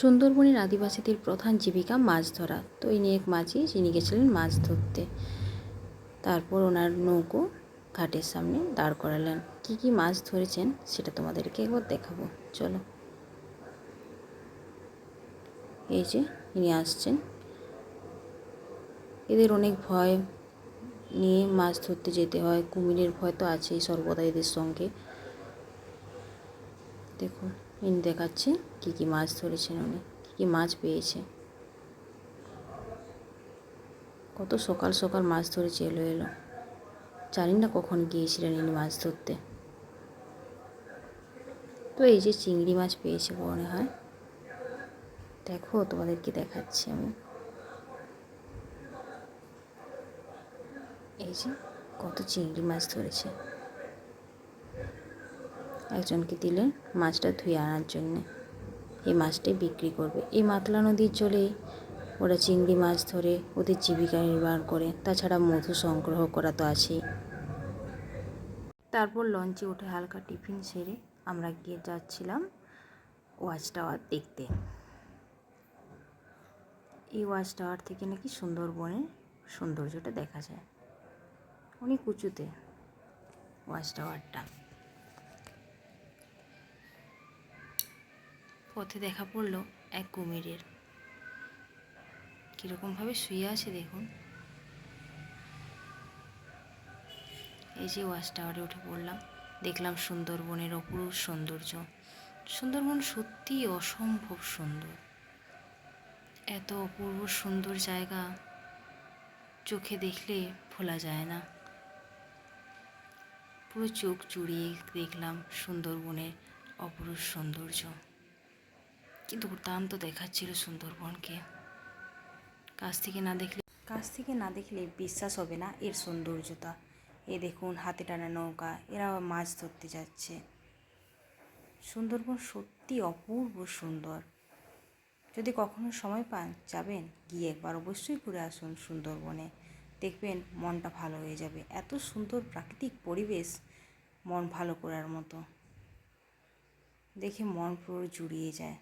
সুন্দরবনের আদিবাসীদের প্রধান জীবিকা মাছ ধরা। তো ইনি এক মাঝি, যিনি গেছিলেন মাছ ধরতে। তারপর ওনার নৌকো ঘাটের সামনে দাঁড় করালেন। কি কি মাছ ধরেছেন সেটা তোমাদেরকে একবার দেখাবো। চলো। এই যে ইনি আসছেন। এদের অনেক ভয় নিয়ে মাছ ধরতে যেতে হয়। কুমিরের ভয় তো আছেই সর্বদা এদের সঙ্গে। দেখুন। ইনি দেখাচ্ছে কী কী মাছ ধরেছেন উনি, কী কী মাছ পেয়েছে। কত সকাল সকাল মাছ ধরেছে এলো এলো। জানি না কখন গিয়েছিলেন ইনি মাছ ধরতে? তো এই যে চিংড়ি মাছ পেয়েছে মনে হয়। দেখো, তোমাদেরকে দেখাচ্ছি আমি। এই যে কত চিংড়ি মাছ ধরেছে। একজনকে দিলে মাছটা ধুয়ে আনার জন্যে। এই মাছটাই বিক্রি করবে। এই মাতলা নদীর জলে ওরা চিংড়ি মাছ ধরে ওদের জীবিকা নির্বাহ করে। তাছাড়া মধু সংগ্রহ করা তো আছেই। তারপর লঞ্চে উঠে হালকা টিফিন সেরে আমরা গিয়ে যাচ্ছিলাম ওয়াচ টাওয়ার দেখতে। এই ওয়াচ টাওয়ার থেকে নাকি সুন্দরবনের সৌন্দর্যটা দেখা যায়। অনেক উঁচুতে ওয়াচ টাওয়ারটা। পথে দেখা পড়ল এক কুমিরের। কীরকমভাবে শুয়ে আছে দেখুন। এই যে ওয়াচ টাওয়ারে উঠে পড়লাম। দেখলাম সুন্দরবনের অপরূপ সৌন্দর্য। সুন্দরবন সত্যিই অসম্ভব সুন্দর। এত অপূর্ব সুন্দর জায়গা চোখে দেখলে ভোলা যায় না। পুরো চোখ জুড়িয়ে দেখলাম সুন্দরবনের অপরূপ সৌন্দর্য। কি দুর্দান্ত দেখাচ্ছিল সুন্দরবনকে। কাছ থেকে না দেখলে কাছ থেকে না দেখলে বিশ্বাস হবে না এর সৌন্দর্যতা। এ দেখুন, হাতে টানা নৌকা, এরা মাছ ধরতে যাচ্ছে। সুন্দরবন সত্যি অপূর্ব সুন্দর। যদি কখনো সময় পান, যাবেন, গিয়ে একবার অবশ্যই ঘুরে আসুন সুন্দরবনে। দেখবেন মনটা ভালো হয়ে যাবে। এত সুন্দর প্রাকৃতিক পরিবেশ মন ভালো করার মতো। দেখে মন পুরো জুড়িয়ে যায়।